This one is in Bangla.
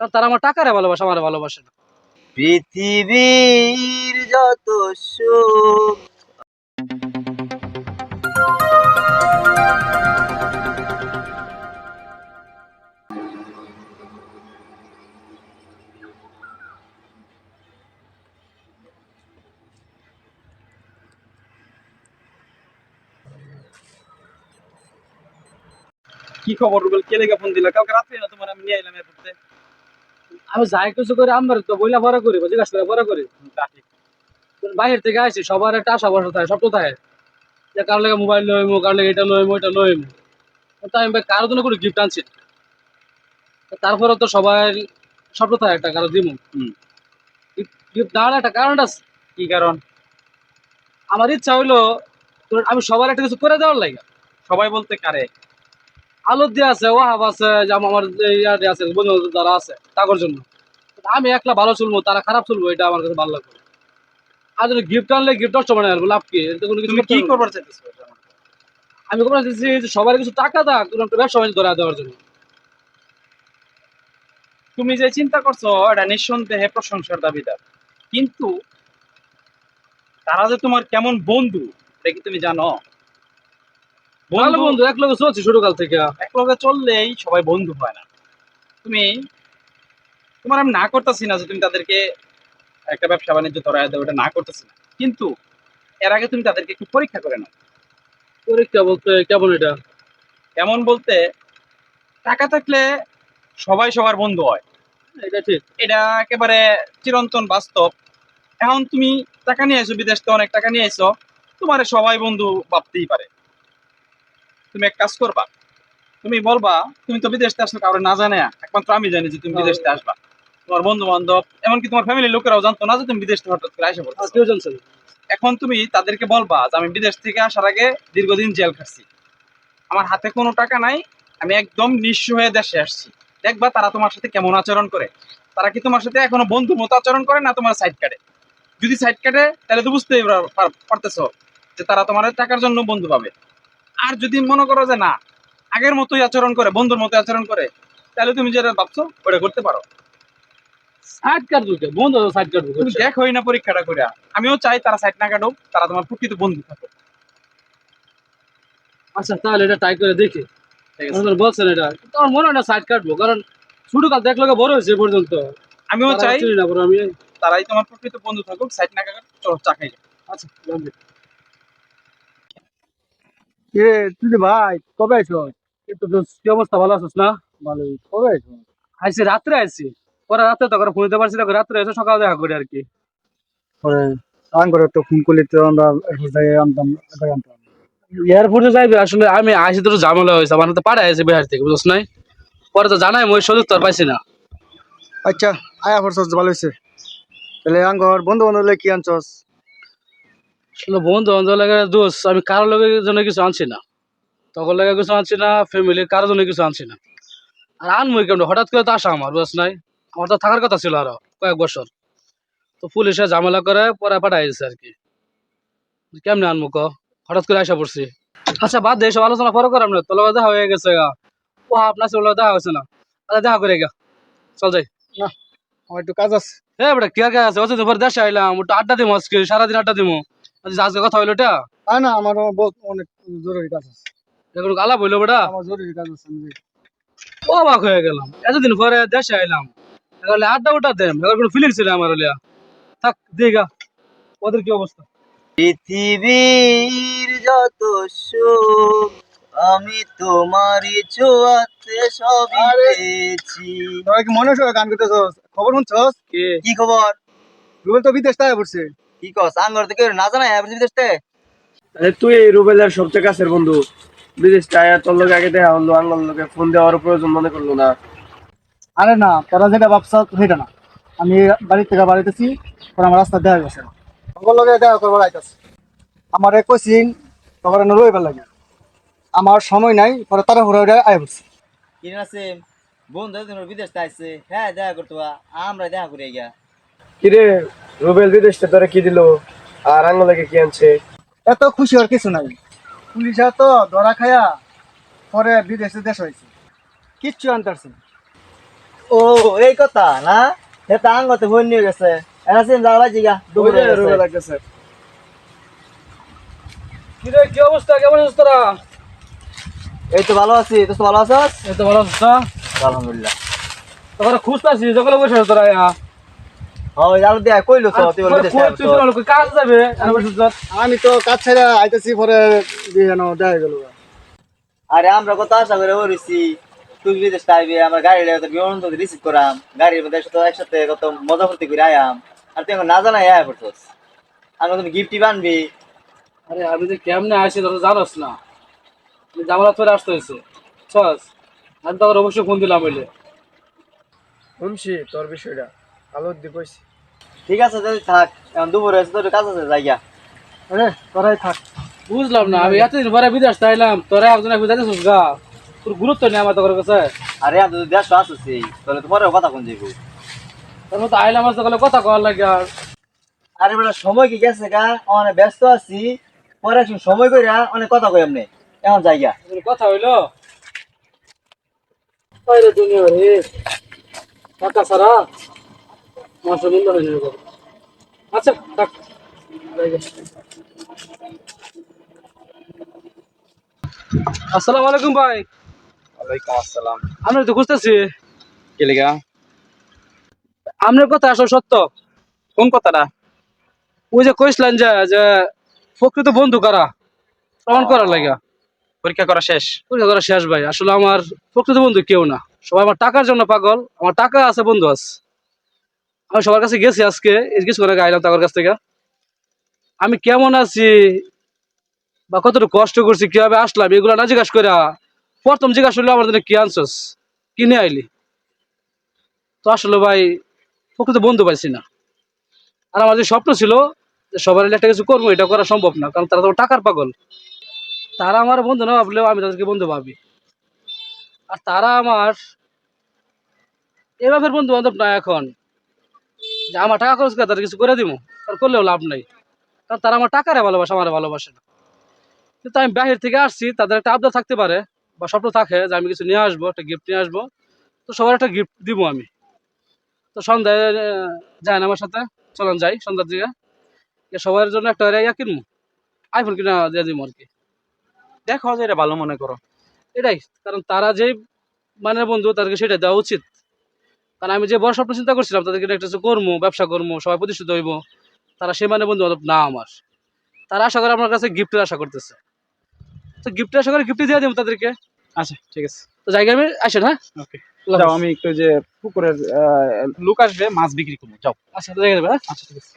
কারণ তারা আমার টাকারে ভালোবাসে আমার ভালোবাসে না। পৃথিবীর যত সুখ। কি খবর রুবেল? কে লেগে ফোন দিলা? কালকে রাত্রে না তোমার আমি নিয়ে এলাম এয়ারপোর্টে আমি যাই কিছু করে আমার তো বইলা পড়া করি জিজ্ঞাসা করে পড়া করি। বাইরের থেকে আসি সবার একটা আশা ভরসা থাকে স্বপ্ন থাকে। যে কার লেগে মোবাইল লইমু কার লেগে এটা লইমু এটা লইমু। তো আমি ভাই কারোর জন্য কোনো গিফট আনছি তারপরে তো সবাই স্বপ্ন থাকে একটা কারও দিমু। গিফট না একটা কারণ আছে। কি কারণ? আমার ইচ্ছা হইল আমি সবার একটা কিছু করে দেওয়ার লাগে। সবাই বলতে কারে? আলোর দিয়ে আছে ওয়াহাব আছে আমার ইয়া দিয়ে আছে বন্ধু যারা আছে তাদের জন্য। আমি একলা ভালো চলবো তারা খারাপ চলবো এটা আমার কাছে ভালো লাগবে আর যদি গিফট আনলে গিফট নষ্ট মানে লাভ কি? এটা কোনো কিছু কি করবার চাইতেছো আমি কোনো দিচ্ছি যে সবার কিছু টাকা দাও কোনো একটা ব্যবসা বাণিজ্য ধরা দেওয়ার জন্য। তুমি যে চিন্তা করছ এটা নিঃসন্দেহে প্রশংসার দাবিদার। কিন্তু তারা যে তোমার কেমন বন্ধু এটা কি তুমি জানো? ভালো বন্ধু এক লোক চলছি ছোট কাল থেকে। এক লগে চললেই সবাই বন্ধু হয় না। তুমি তোমার আমি না করতেছি না যে তুমি তাদেরকে একটা ব্যবসা বাণিজ্য ধরায় দেবে ওটা না করতেছি না। কিন্তু এর আগে তুমি তাদেরকে একটু পরীক্ষা করে নাও। পরীক্ষা বলতে কেমন এটা? কেমন বলতে টাকা থাকলে সবাই সবার বন্ধু হয়। এটা ঠিক। এটা একেবারে চিরন্তন বাস্তব। এখন তুমি টাকা নিয়ে এসো বিদেশ থেকে অনেক টাকা নিয়ে এসো তোমার সবাই বন্ধু ভাবতেই পারে। তুমি এক কাজ করবা। তুমি বলবা তুমি তো বিদেশ থেকে আসছো কারও না জানে একমাত্র আমি জানি যে তুমি বিদেশ থেকে আসবা। তোমার বন্ধু বান্ধব এমনকি তোমার ফ্যামিলির লোকেরাও জানতো না যে তুমি বিদেশ থেকে হঠাৎ করে আসে আর কেউ জানছে এখন তুমি তাদেরকে বলবা যে আমি বিদেশ থেকে আসার আগে দীর্ঘদিন জেল খাচ্ছি আমার হাতে কোনো টাকা নাই আমি একদম নিঃস্ব হয়ে দেশে আসছি। দেখবা তারা তোমার সাথে কেমন আচরণ করে। তারা কি তোমার সাথে এখনও বন্ধুর মতো আচরণ করে না তোমার সাইড কাটে? যদি সাইড কাটে তাহলে তো পার- পারতেছো যে তারা তোমার টাকার জন্য বন্ধু পাবে। আর যদি মনে করো যে না আগের মতোই আচরণ করে বন্ধুর মতো আচরণ করে তাহলে তুমি যেটা ভাবছ ওটা করতে পারো। সাইড কাট বন্ধু সাইড কাট তুমি দেখোই না পরীক্ষাটা করে আমিও চাই তারা সাইড না কাটুক তারা তোমার প্রকৃত বন্ধু থাকুক। আচ্ছা তাহলে এটা ট্রাই করে দেখি। বলছেন এটা। কিন্তু আমার মনে হয় না সাইড কাটবো কারণ কাল দেখলে বড় হয়েছে পর্যন্ত। আমিও চাই না আমি তারাই তোমার প্রকৃত বন্ধু থাকুক সাইড না কাটুক চলো চা খাই। আচ্ছা এ তুই ভাই কবে আইছো? কি অবস্থা? ভালো আছিস না? ভালো কবে আইছো? আইসি রাত্রে আইসি পরে তো করে ফোন দিতে পারছি না রাত্রে এসে সকালে দেখা করি আর কি। পরে আন করে তো ফোন করলে তো আমরা যাই আনতাম একবার আনতাম। এয়ারপোর্টে যাইবে আসলে আমি আইসি তো ঝামেলা হয়েছে আমার তো পাড়ে আইসি বিহার থেকে বুঝছ নাই? পরে তো জানাই মই সুযোগ তো আর পাইছি না। আচ্ছা আয়া ভালো হয়েছে তাহলে আঙ্গর বন্ধু বান্ধব কি আনছস? আসলে বন্ধু বান্ধব লাগে দোষ আমি কারোর লোকের জন্য কিছু আনছি না। তখন লাগে কিছু আনছি না ফ্যামিলির কারোর জন্য কিছু আনছি না। আর আনমই কেমন? হঠাৎ করে তো আসা আমার বুঝছ নাই? আমার তো থাকার কথা ছিল আরও কয়েক বছর। তো পুলিশে ঝামেলা করে পরে পাঠাই দিচ্ছে আর কি। কেমনে আনব ক? হঠাৎ করে আসা পড়ছি। আচ্ছা বাদ দে এসব আলোচনা পরে করাম না। তোর লগে দেখা হয়ে গেছে গা। ও আপনার ছিল দেখা হয়েছে না। আচ্ছা দেখা করে গা। চল যাই। না আমার একটু কাজ আছে। হ্যাঁ বেটা কি কাজ আছে? অত পরে দেশে আইলাম একটু আড্ডা দিমো আজকে সারাদিন আড্ডা আচ্ছা, আজকে কথা হইল এটা? আর না আমার বহুত অনেক জরুরি কাজ আছে। এখন গালা বইলো বেটা? আমার জরুরি কাজ আছে আমি অবাক হয়ে গেলাম। এতদিন পরে দেশে আইলাম। এখন আড্ডা উঠা এখন কোনো ফিলিং ছিল আমার লিয়া থাক দিগা ওদের কি অবস্থা? পৃথিবীর যত সুখ আমি তোমারই ছোঁয়াতে সবই পেয়েছি। তোরা কি মনে হয় গান করতেছস খবর শুনছস? কে? কি খবর? রুবেল তো বিদেশ থেকে পড়ছে। কি কস? আঙ্গর থেকে না জানা আরে তুই এই রুবেলের সবচেয়ে কাছের বন্ধু। বিদেশ টায়া তোর লোক আগে দেখা হলো আঙ্গল লোকে ফোন দেওয়ার প্রয়োজন মনে করল না। আরে না তোরা যেটা ভাবছ সেটা না। আমি বাড়ি থেকে বাড়িতেছি পরে আমার রাস্তা দেখা গেছে সকল লগে দেখা করবার আইতাছে। আমার এক কোচিং তখন লাগে আমার সময় নাই পরে তারা ঘুরে ঘুরে আয় কিনে আছে বন্ধু বিদেশ আসছে হ্যাঁ দেখা করতে আমরা দেখা করে গিয়া কিরে রুবেল বিদেশ থেকে তোরা কি দিল? আর আঙ্গলকে কি আনছে? এত খুশি আর কিছু নাই। পুলিশা তো ধরা খায়া পরে বিদেশে দেশ হয়েছে। কিচ্ছু আনতে পারছে না। ও এই কথা না? এটা আঙ্গতে ফোন নিয়ে গেছে। এরা সিন যাওয়া গা দুপুরে রুবেল গেছে কি রে কি অবস্থা? কেমন আছিস তোরা? এই তো ভালো আছি। তুই তো ভালো আছিস? এই তো ভালো আছিস আলহামদুলিল্লাহ। তোরা খুঁজতাছি যখন বসে আছিস তোরা আমি তো কাজ ছেড়ে আইতেছি পরে দেখা গেল। আরে আমরা কত আশা করে ওরিছি তুই বিদেশ আইবি আমার গাড়ি বিমান তো রিসিভ করাম গাড়ির মধ্যে একসাথে একসাথে কত মজা ফুর্তি করে আয়াম আর তুই এখন না জানাই আয়া পড়ছস আমি তুমি গিফটি বানবি। আরে আমি যে কেমনে আসি তোরা জানোস না। আমি জামালা তোরে আসতে হয়েছে। চস আমি তখন অবশ্যই ফোন দিলাম বলে শুনছি তোর বিষয়টা। আলোর দি কইছি ঠিক আছে তাহলে থাক। এখন দুপুরে এসে তোর কাজ আছে যাইয়া আরে তোরাই থাক। বুঝলাম না আমি এতদিন পরে বিদেশ তাইলাম তোরা একজন একজন জানিস গা। তোর গুরুত্ব নেই আমার তোর কাছে। আরে আমি তো দেড়শো আসছি তাহলে তোমার কথা কোন যাইব? তার মতো আইলাম আর সকালে কথা কওয়ার লাগে আর। আরে বেটা সময় কি গেছে গা? অনেক ব্যস্ত আছি। পরে একটু সময় কইরা অনেক কথা কই এমনি এখন যাইয়া তোর কথা হইল? দুনিয়া রে টাকা সারা মাসে বন্ধ হয়ে যাবে আচ্ছা থাক। আসসালামু আলাইকুম ভাই। ওয়ালাইকুম আসসালাম। আমি তো খুঁজতেছি। কে লেগা? আপনার কথা আসল সত্য। কোন কথাটা? ওই যে কইছিলেন যে যে প্রকৃত বন্ধু কারা? প্রমাণ করার লাগে। পরীক্ষা করা শেষ। পরীক্ষা করা শেষ ভাই। আসলে আমার প্রকৃত বন্ধু কেউ না। সবাই আমার টাকার জন্য পাগল। আমার টাকা আছে বন্ধু আছে। আমি সবার কাছে গেছি আজকে কিছু করে গাইলাম তাদের কাছ থেকে। আমি কেমন আছি? বা কতটুকু কষ্ট করছি, কীভাবে আসলাম, এগুলো না জিজ্ঞাসা করে প্রথম জিজ্ঞাসা করলে আমার কি আনছস? কিনে আইলি? তো আসলে ভাই, প্রকৃত বন্ধু পাইছি না। আর আমার যে স্বপ্ন ছিল যে সবার একটা কিছু করব, এটা করা সম্ভব না, কারণ তারা তো টাকার পাগল। তারা আমার বন্ধু না ভাবলেও আমি তাদেরকে বন্ধু ভাবি। আর তারা আমার এভাবে বন্ধু বান্ধব না এখন। যে আমার টাকা খরচ করে তাদের কিছু করে দিব আর করলেও লাভ নাই। কারণ তারা আমার টাকারে ভালোবাসে আমার ভালোবাসে না। কিন্তু আমি বাহির থেকে আসছি তাদের একটা আবদার থাকতে পারে বা স্বপ্ন থাকে যে আমি কিছু নিয়ে আসব একটা গিফট নিয়ে আসব। তো সবার একটা গিফট দিব আমি। তো সন্ধ্যায় আহ, যায় না আমার সাথে চলুন যাই সন্ধ্যার দিকে। সবার জন্য একটা ইয়া কিনবো আইফোন কিনা দিয়ে দিব আর কি। দেখো যে এটা ভালো মনে করো। এটাই কারণ তারা যেই মানের বন্ধু তাদেরকে সেটা দেওয়া উচিত। কারণ আমি যে বড় স্বপ্ন চিন্তা করছিলাম তাদেরকে একটা কর্মো ব্যবসা কর্ম সবাই প্রতিষ্ঠিত হইব। তারা সে মানে বন্ধু বান্ধব না আমার। তারা আশা করে আমার কাছে গিফটের আশা করতেছে। তো গিফটের আশা করে গিফট দিয়ে দেবো তাদেরকে? আচ্ছা ঠিক আছে। তো জায়গা আমি আসেন হ্যাঁ? ওকে। যাও আমি একটু যে পুকুরের লোক আসবে মাছ বিক্রি করব। যাও। আচ্ছা তো দেবে হ্যাঁ? আচ্ছা ঠিক আছে।